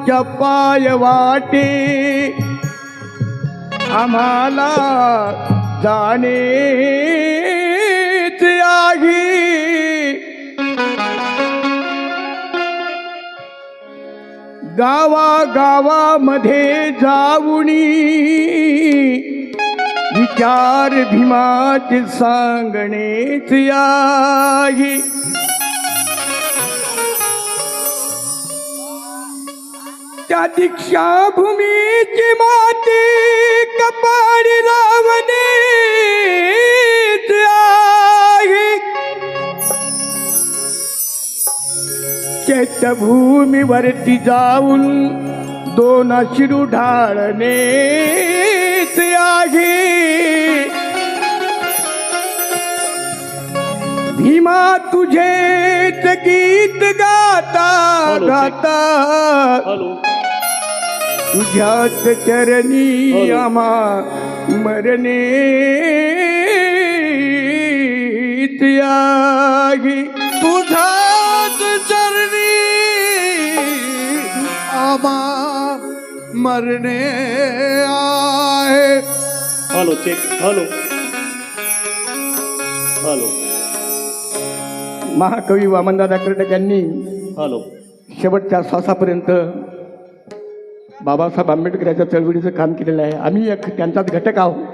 भीमाच्या पाय वाटे. आम्हाला जाणेच आहे. गावागावामध्ये जाऊनी विचार भीमाचे सांगणेच आहे. त्या दीक्षाभूमीची माती कपाळी लावणे चैत्यभूमीवरती जाऊन दोन शिरू ढाळणेच आहे. भीमा तुझेच गीत गाता गाता. तुझ्याच चरणी हॅलो. आम्हा मरणे त्यागी तुझ्याच चरणी आम्हा मरणे आहे. Hello check hello. हॅलो. महाकवी वामनदादा कर्टक यांनी हॅलो. शेवटच्या श्वासापर्यंत बाबासाहेब आंबेडकर याच्या चळवळीचं काम केलेलं आहे. आम्ही एक त्यांचाच घटक आहोत.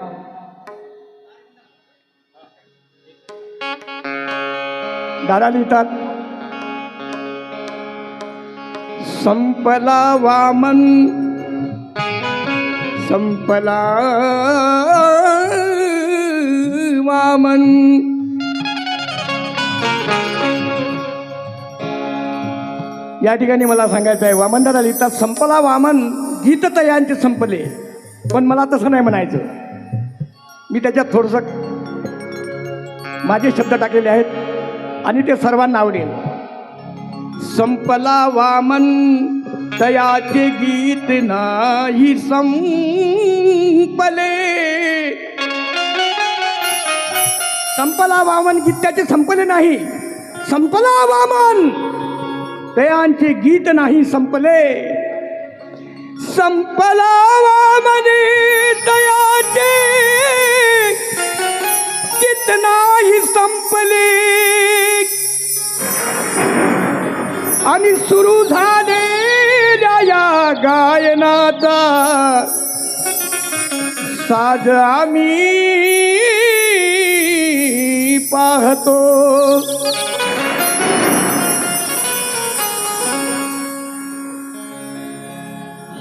दादा लिहितात संपला वामन संपला वामन. या ठिकाणी मला सांगायचं आहे वामनदादा लिहितात संपला वामन गीत तयांचे संपले. पण मला तसं नाही म्हणायचं. मी त्याच्यात थोडंसं माझे शब्द टाकलेले आहेत आणि ते सर्वांना आवडेल. संपला वामन तयाचे गीत नाही संपले. संपला वामन गीत त्याचे संपले नाही. संपला वामन त्यांचे गीत नाही संपले. संपलावा वामने तयाचे गीत नाही संपले. आणि सुरू झाले या गायनाचा. साज आम्ही पाहतो.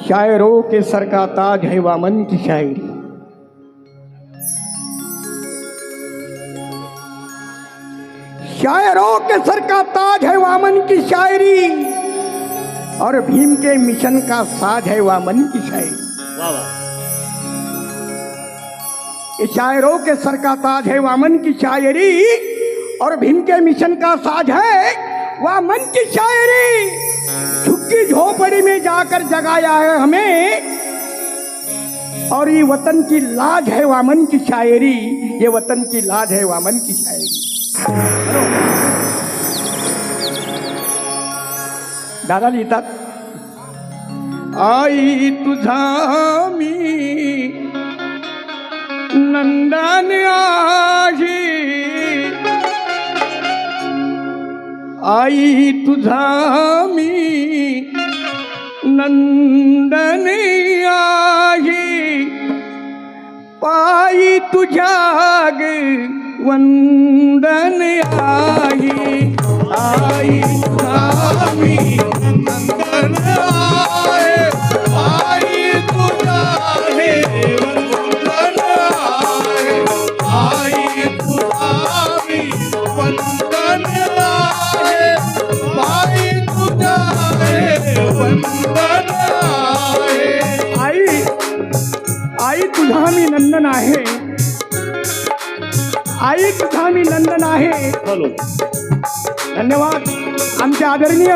शायरों के सर का ताज है वामन की शायरी। शायरों के सर का ताज है वामन की शायरी और भीम के मिशन का साज है वामन की शायरी। वा वा शायरों के सर का ताज है वामन की शायरी और भीम के मिशन का साज है वामन की शायरी। की झोपड़ी में जाकर जगाया है हमें। और ये वतन की लाज है वामन की शायरी। ये वतन की लाज है वामन की शायरी। दादा लिहितात आई तुझा मी। नंदन आजी आई तुझा मी। नंदन आहे पायी तुझ्या वंदन आई आई स्वामी नंदन आई आई तुझा मी नंदन आहे. धन्यवाद. आमचे आदरणीय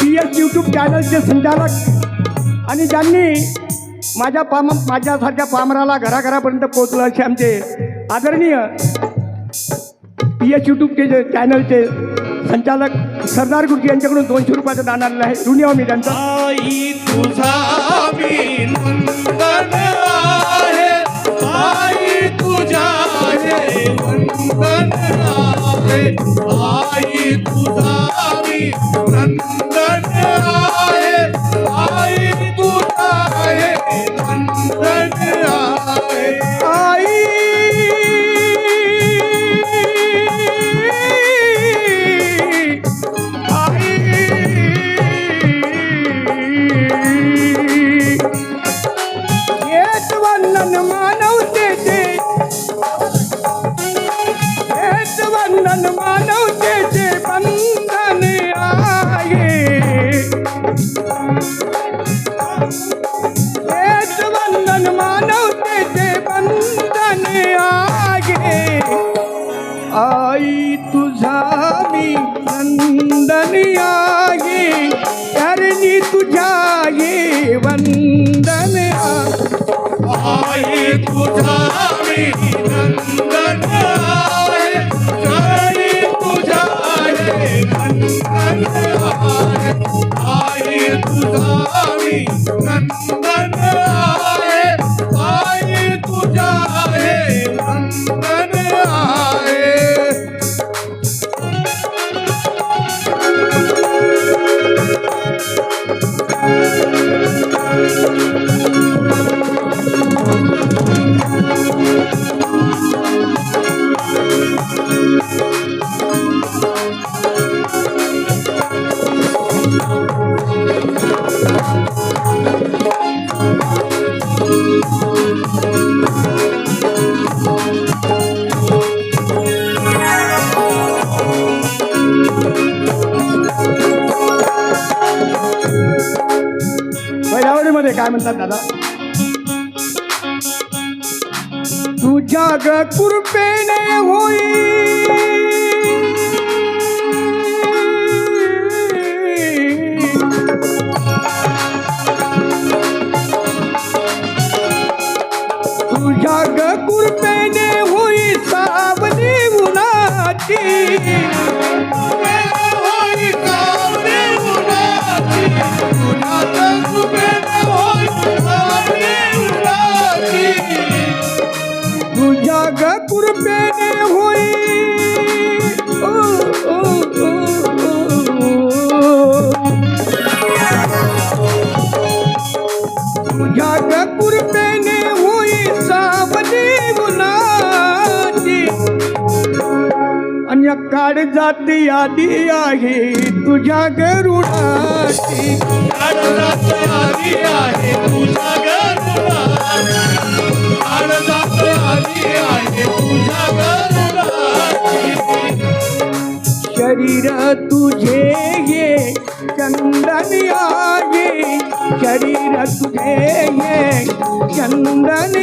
पी एस यूट्यूब चॅनलचे संचालक आणि ज्यांनी माझ्या पाम माझ्यासारख्या पामराला घराघरापर्यंत पोहोचलं असे आमचे आदरणीय पी एस यूट्यूबचे जे चॅनलचे संचालक सरदार गुरुजी यांच्याकडून दोनशे रुपयाचं दान आलेलं आहे. आहो मी त्यांचा. आई तुझारी नंदन तुझा मी नंदन करणी तुझ्या ये वंदन आई तुझा मी नंदन आहे. तुझा हे नंदन आई तुझा मी नंदन वैरावळीमध्ये काय म्हणतात दादा? तुझ्या ग कृपेने होई. तुझ्या होई सावली उन्हाची अन्य जाती यादी आहे. तुझ्या गरुडाची आडरात आली आहे. तुझ्या गरुडाची आहे. तुझ्या गरुडाची शरीर तुझे ये चंदन आहे शरीर तुझे ये चंदन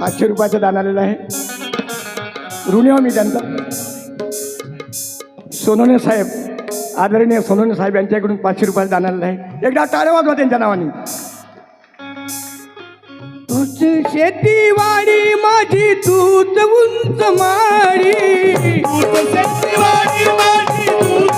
पाचशे रुपयाचं दान आलेलं आहे. ऋणी आहो मी त्यांचा. सोनवणे साहेब आदरणीय सोनवणे साहेब यांच्याकडून पाचशे रुपये जाणार आहे. एकदा टाळ्या वाजवा त्यांच्या नावाने. तूच शेतीवाडी माझी तूच उंच माडी तूच शेतीवाडी माझी तूच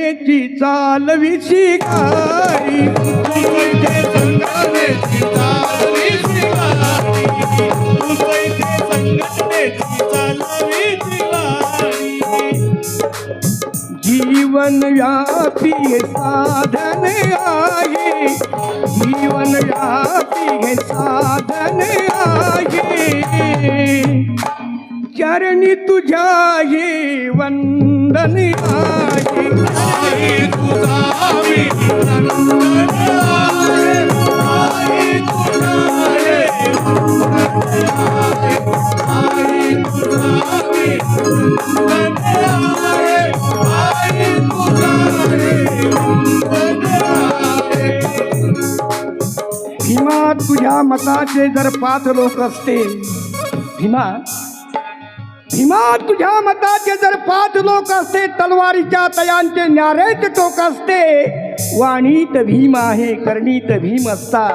तुझे संघटनेची चालवी शिवारी जीवन व्यापी हे साधन आहे. जीवन व्यापी हे साधन आहे. चरणी तुझ्या हे वंदन आहे. भीमा तुझ्या मताचे जर पाच लोक असते भीमा भीमा तुझ्या मताचे जर पाच लोक असते तलवारीच्या तयांचे न्यारेच टोक असते. वाणीत भीम आहे करणीत भीम असता.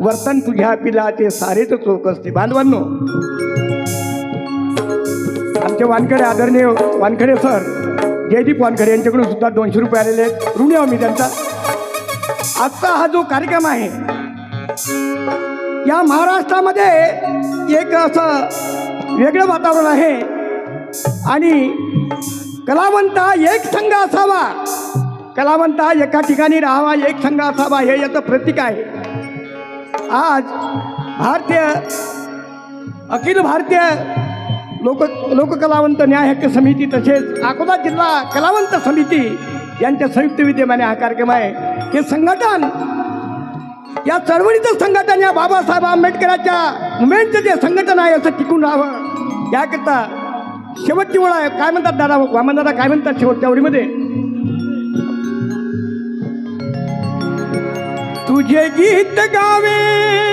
वर्तन तुझ्या पिलाचे सारेच चोक असते. बांधवांनो आमचे वानखडे आदरणीय वानखडे सर जयदीप वानखडे यांच्याकडून सुद्धा दोनशे रुपये आलेले आहेत. ऋणी आहो मी त्यांचा. आजचा हा जो कार्यक्रम आहे या महाराष्ट्रामध्ये एक असं वेगळं वातावरण आहे. आणि कलावंत हा एक संघ असावा. कलावंत हा एका ठिकाणी राहावा एक संघ असावा हे याचं प्रतीक आहे. आज भारतीय अखिल भारतीय लोक लोककलावंत न्याय हक्क समिती तसेच अकोला जिल्हा कलावंत समिती यांच्या संयुक्त विद्यमाने हा कार्यक्रम आहे. हे संघटन या चळवळीचं संघटन या बाबासाहेब आंबेडकरांच्या मुमेंटचं जे संघटन आहे असं टिकून राहावं. याकरता शेवटची ओळ आहे. काय म्हणतात दादा? वामन दादा काय म्हणतात शेवटच्या ओळीमध्ये? तुझे गीत गावे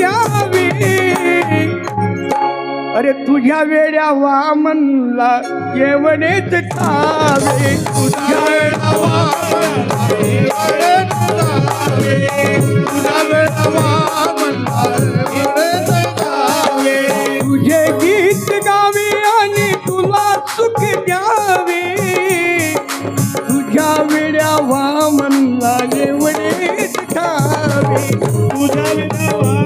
द्यावे अरे तुझ्या वेड्या वामनला एवढेच खावे तुझ्या वेळा वामनाला जावे तुझ्या वेळा जावे तुझे गीत गावे आणि तुला सुख द्यावे तुझ्या वेड्या वामनला एवढेच ठावे तुझ्या विना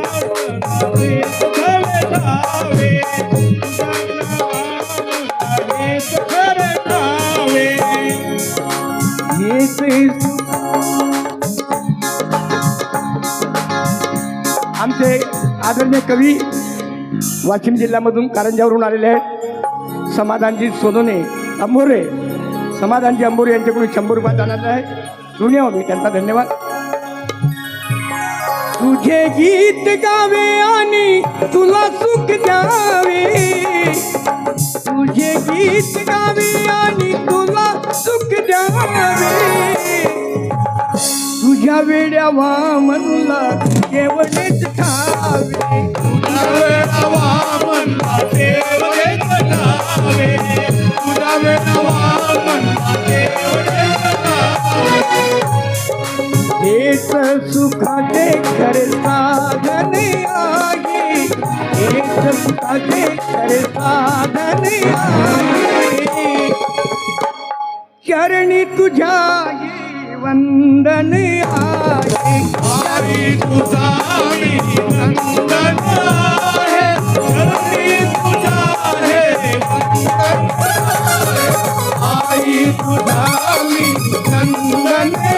आमचे आदरणीय कवी वाशिम जिल्ह्यामधून कारंजावरून आलेले आहेत. समाधानजी सोनोने अंबोरे समाधानजी अंबोरे यांच्याकडून शंभर रुपये जाणार आहे. ऋणी आहो मी त्यांचा धन्यवाद. तुझे गीत गावे आणि तुला सुख द्यावे. तुझे गीत गावे आणि तुला सुख द्यावे. तुझ्या वेड्या वामनला एवढेच ठावे. तुझ्या वेळा वामनला देव देत तुझ्या वामनला एक सुखाटे घर साधन आगे एक सुखाटे घर साधन आगे चरणी तुझा ये वंदन आगे हमारी तुझा वंदन है चरणी तुझा है वंदन आई तुझा वंदन